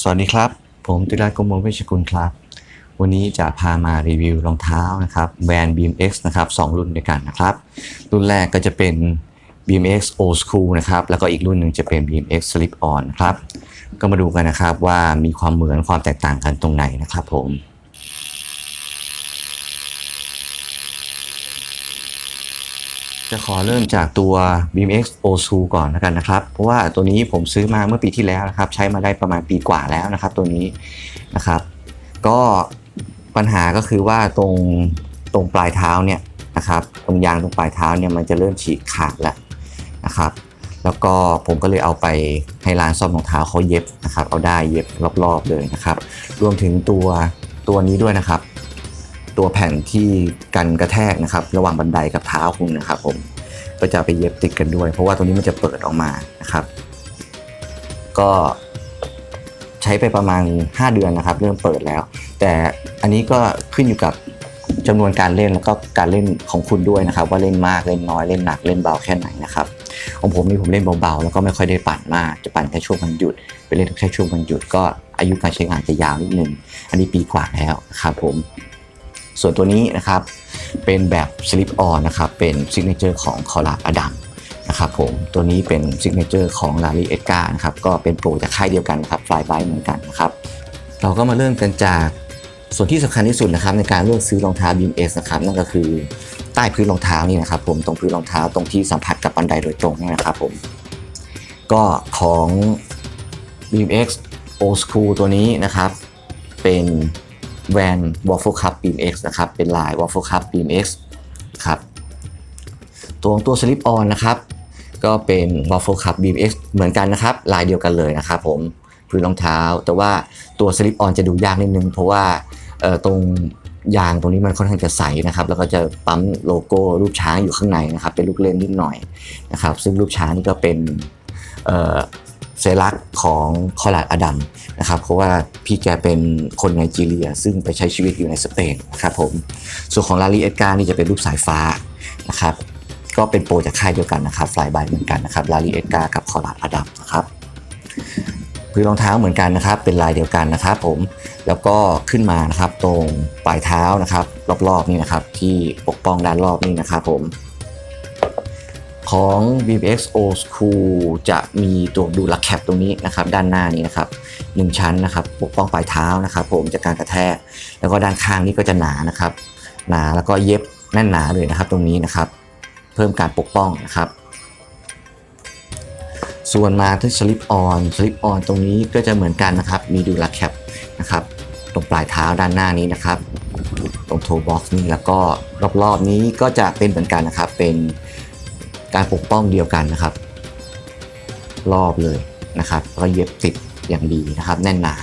สวัสดีครับ ผมติรัตน์กมลเวชกุลครับ วันนี้จะพามารีวิวรองเท้านะครับแบรนด์ BMX นะครับสองรุ่นด้วยกันนะครับ รุ่นแรกก็จะเป็น BMX Old School นะครับ แล้วก็อีกรุ่นหนึ่งจะเป็น BMX Slip On นะครับ ก็มาดูกันนะครับว่ามีความเหมือนความแตกต่างกันตรงไหนนะครับผม จะขอเริ่มจากตัว BMX O2 ก่อนแล้วกันนะครับ เพราะว่าตัวนี้ผมซื้อมาเมื่อปีที่แล้วนะครับ ใช้มาได้ประมาณปีกว่าแล้วนะครับ ตัวนี้นะครับ ก็ปัญหาก็คือว่าตรงตรงปลายเท้าเนี่ยนะครับตรงยางตรงปลายเท้าเนี่ยมันจะเริ่มฉีกขาดแล้วนะครับ แล้วก็ผมก็เลยเอาไปให้ร้านซ่อมรองเท้าเขาเย็บนะครับ เอาได้เย็บรอบๆเลยนะครับ รวมถึงตัวตัวนี้ด้วยนะครับ ตัวแผ่นที่กันกระแทกนะครับ ระหว่างบันไดกับเท้าคุณนะครับ ผมก็จะไปเย็บติดกันด้วย เพราะว่าตัวนี้มันจะเปิดออกมานะครับ ก็ใช้ไปประมาณ 5 เดือนนะครับ เริ่มเปิดแล้ว แต่อันนี้ก็ขึ้นอยู่กับจำนวนการเล่นแล้วก็การเล่นของคุณด้วยนะครับ ว่าเล่นมากเล่นน้อยเล่นหนักเล่นเบาแค่ไหนนะครับของผมนี่ผมเล่นเบาๆแล้วก็ไม่ค่อยได้ปั่นมากจะปั่นแค่ช่วงวันหยุดไปเล่นแค่ช่วงวันหยุดก็อายุการใช้งานจะยาวนิดนึงอันนี้ปีกว่าแล้วครับผม ส่วนตัวนี้นะครับ เป็นแบบ slip on นะครับ เป็นซิกเนเจอร์ของคอร์ a อดัมนะครับผมตัวนี้เป็นซิกเนเจอร์ของลารีเอ็ดการ์นะครับ ก็เป็นโปรจากค่ายเดียวกันครับฟลายไบเหมือนกันนะครับ เราก็มาเริ่มกันจากส่วนที่สำคัญที่สุดนะครับในการเลือกซื้อรองเท้า BMX นะครับนั่นก็คือใต้พื้นรองเท้านี่นะครับ ผมตรงพื้นรองเท้าตรงที่สัมผัสกับบันไดโดยตรงนี่นะครับผมก็ของ BMX Old School ตัวนี้นะครับ เป็น แวน Waffle Cup BMX นะครับ เป็นลาย Waffle Cup BMX ครับตัวของตัว Slip On นะครับ ก็เป็น Waffle Cup BMX เหมือนกันนะครับ ลายเดียวกันเลยนะครับผมพื้นรองเท้า แต่ว่าตัว Slip On จะดูยากนิดนึง เพราะว่าตรงยางตรงนี้มันค่อนข้างจะใสนะครับ แล้วก็จะปั๊มโลโก้รูปช้างอยู่ข้างในนะครับ เป็นลูกเล่นนิดหน่อยนะครับ ซึ่งรูปช้างนี่ก็เป็น สัญลักษณ์ของคอลาดอดัมนะครับเพราะว่าพี่แกเป็นคนไนจีเรีย ซึ่งไปใช้ชีวิตอยู่ในสเปนนะครับผมส่วนของลาลีเอ็ดการ์นี่จะเป็นรูปสายฟ้านะครับก็เป็นโปรจากค่ายเดียวกันนะครับฟลายบายเหมือนกันนะครับลาลีเอ็ดการ์กับคอราดอดัมนะครับพื้นรองเท้าเหมือนกันนะครับ เป็นลายเดียวกันนะครับ ผมแล้วก็ขึ้นมานะครับตรงปลายเท้านะครับ รอบๆนี่นะครับ ที่ปกป้องด้านรอบนี่นะครับ ผม ของ VPX Old School จะมีตัวดูลักแคปตรงนี้นะครับ ด้านหน้านี้นะครับหนึ่งชั้นนะครับ ปกป้องปลายเท้านะครับ ผมจากการกระแทก แล้วก็ด้านข้างนี้ก็จะหนานะครับ หนาแล้วก็เย็บแน่นหนาเลยนะครับ ตรงนี้นะครับ เพิ่มการปกป้องนะครับ ส่วนมาที่ slip on slip on ตรงนี้ก็จะเหมือนกันนะครับ มีดูลักแคปนะครับ ตรงปลายเท้าด้านหน้านี้นะครับ ตรงโทบ็อกซ์นี่แล้วก็รอบๆนี้ก็จะเป็นเหมือนกันนะครับเป็น การปกป้องเดียวกันนะครับ รอบเลยนะครับก็เย็บติดอย่างดีนะครับ แน่นหนา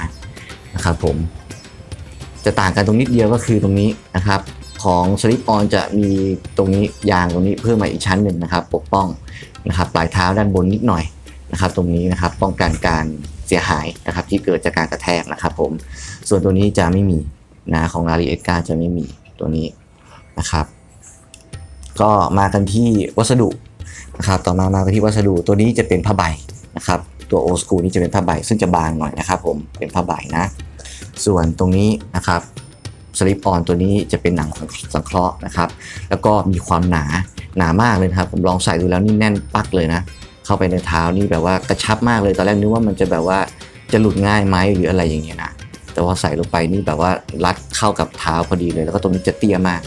นะครับ ผม จะต่างกันตรงนิดเดียวก็คือตรงนี้นะครับ ของสลิปออนจะมีตรงนี้ยางตรงนี้เพิ่มมาอีกชั้นหนึ่งนะครับ ปกป้องนะครับ ปลายเท้าด้านบนนิดหน่อยนะครับ ตรงนี้นะครับป้องกันการเสียหายนะครับ ที่เกิดจากการกระแทกนะครับ ผม ส่วนตัวนี้จะไม่มีนะของลารีเอ็การ์จะไม่มีตัวนี้นะครับ ก็มากันที่วัสดุ นะครับต่อมามาที่วัสดุตัวนี้จะเป็นผ้าใบนะครับตัวโอสกูนี่จะเป็นผ้าใบซึ่งจะบางหน่อยนะครับผมเป็นผ้าใบนะ ส่วนตรงนี้นะครับสลิปออนตัวนี้จะเป็นหนังสังเคราะห์นะครับ แล้วก็มีความหนาหนามากเลยครับ ผมลองใส่ดูแล้วนี่แน่นปักเลยนะ เข้าไปในเท้านี่แบบว่ากระชับมากเลยตอนแรกนึกว่ามันจะแบบว่าจะหลุดง่ายไหมหรืออะไรอย่างเงี้ยนะแต่ว่าใส่ลงไปนี่แบบว่ารัดเข้ากับเท้าพอดีเลย แล้วก็ตรงนี้จะเตี้ยมาก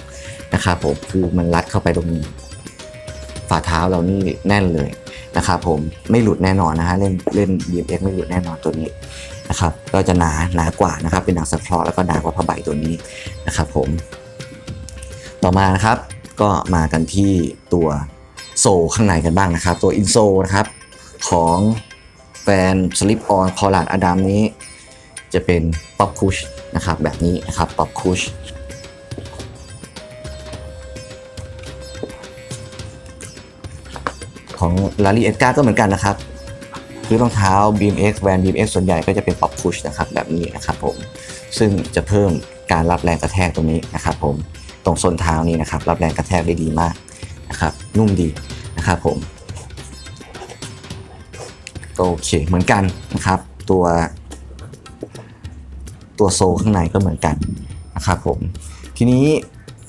นะครับผมคือมันรัดเข้าไปตรงนี้ ฝ่าเท้าเรานี่แน่นเลยนะครับผมไม่หลุดแน่นอนนะฮะเล่นเล่น BMX ไม่หลุดแน่นอนตัวนี้นะครับก็จะหนาหนากว่านะครับ เป็นหนังสังเคราะห์แล้วก็หนากว่าผ้าใบตัวนี้นะครับผม ต่อมานะครับก็มากันที่ตัวโซข้างในกันบ้างนะครับ ตัวอินโซนะครับของแฟนสลิปออนคอร์ลาดอดัมนี้ จะเป็นป๊อปคุชนะครับแบบนี้นะครับป๊อปคุช ของลารีเอ็ดการ์ก็เหมือนกันนะครับ คือรองเท้า BMX แบรน BMX ส่วนใหญ่ก็จะเป็นป๊อปคุชนะครับแบบนี้นะครับผม ซึ่งจะเพิ่มการรับแรงกระแทกตรงนี้นะครับผม ตรงส้นเท้านี้นะครับ รับแรงกระแทกได้ดีมากนะครับ นุ่มดีนะครับผมโอเคเหมือนกันนะครับ ตัวตัวโซลข้างในก็เหมือนกันนะครับผม ทีนี้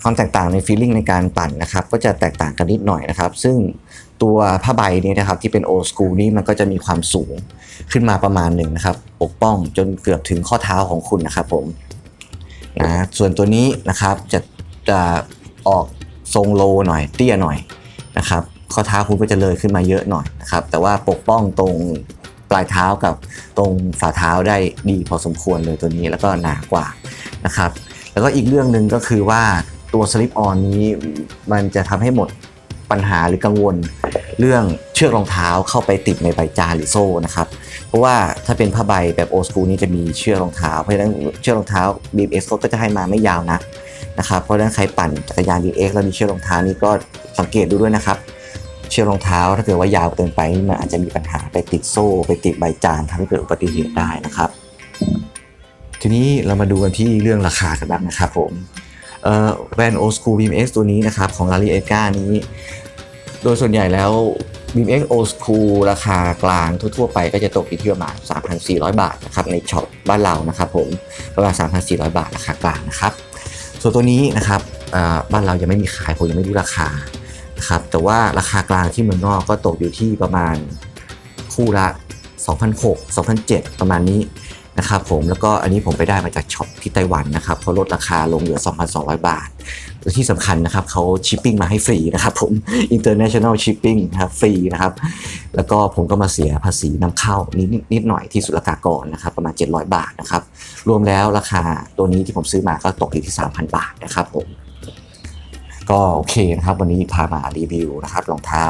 ความแตกต่างในฟีลลิ่งในการปั่นนะครับ ก็จะแตกต่างกันนิดหน่อยนะครับ ซึ่ง ตัวผ้าใบนี้นะครับที่เป็นโอส o ูนี่มันก็จะมีความสูงขึ้นมาประมาณหนึ่งนะครับ ปกป้องจนเกือบถึงข้อเท้าของคุณนะครับผมนะส่วนตัวนี้นะครับจะจะออกทรงโลหน่อยเตี้ยหน่อยนะครับข้อเท้าคุณก็จะเลยขึ้นมาเยอะหน่อยนะครับแต่ว่าปกป้องตรงปลายเท้ากับตรงฝ่าเท้าได้ดีพอสมควรเลยตัวนี้แล้วก็หนากว่านะครับแล้วก็อีกเรื่องหนึ่งก็คือว่าตัวสลิปออนนี้มันจะทำให้หมด ปัญหาหรือกังวล เรื่องเชือกรองเท้าเข้าไปติดในใบจานหรือโซ่นะครับ เพราะว่าถ้าเป็นผ้าใบแบบโอ s คูนี้จะมีเชือกรองเท้า เพราะฉะนั้นเชือกรองเท้า BMX ก็จะให้มาไม่ยาวนะนะครับ เพราะฉะนั้นใครปั่นจักรยาน BMX แล้วมีเชือกรองเท้านี่ก็สังเกตดูด้วยนะครับ เชือกรองเท้าถ้าเกิดว่ายาวเกินไปนี่มันอาจจะมีปัญหาไปติดโซ่ ไปติดใบจานทำให้เกิดอุบัติเหตุได้นะครับ ทีนี้เรามาดูกันที่เรื่องราคากันบ้างนะครับผมเอ่อแบรนด์ Old School BMX ตัวนี้นะครับของ Rally e g a นี้ โดยส่วนใหญ่แล้ว BMX Old School ราคากลางทั่วๆไปก็จะตกอยู่ที่ประมาณ 3,400 บาทนะครับในช็อปบ้านเรานะครับผมประมาณ 3,400 บาทราคากลางนะครับ ส่วนตัวนี้นะครับบ้านเรายังไม่มีขายผมยังไม่รู้ราคานะครับแต่ว่าราคากลางที่เมืองนอกก็ตกอยู่ที่ประมาณคู่ละ2,600 2,700ประมาณนี้ นะครับผมแล้วก็อันนี้ผมไปได้มาจากช็อปที่ไต้หวันนะครับเขาลดราคาลงเหลือ 2,200 บาทและที่สำคัญนะครับเขาชิปปิ้งมาให้ฟรีนะครับผม international shipping นะครับฟรีนะครับแล้วก็ผมก็มาเสียภาษีนำเข้านิดนิดหน่อยที่ศุลกากรนะครับประมาณ 700 บาทนะครับรวมแล้วราคาตัวนี้ที่ผมซื้อมาก็ตกอยู่ที่ 3,000 บาทนะครับผมก็โอเคนะครับวันนี้พามารีวิวนะครับรองเท้า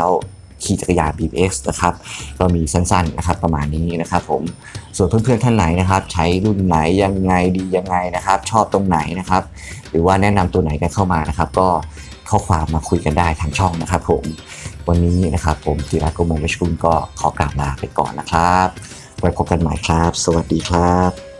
ขี่จักรยาน BMX นะครับก็มีสั้นๆนะครับประมาณนี้นะครับผมส่วนเพื่อนๆท่านไหนนะครับ ใช้รุ่นไหนยังไงดียังไงนะครับ ชอบตรงไหนนะครับ หรือว่าแนะนำตัวไหนกันเข้ามานะครับ ก็ข้อความมาคุยกันได้ทางช่องนะครับ ผมวันนี้นะครับ ผมธีรัตน์โกมลวิชกุลก็ขอกราบลาไปก่อนนะครับไว้พบกันใหม่ครับ สวัสดีครับ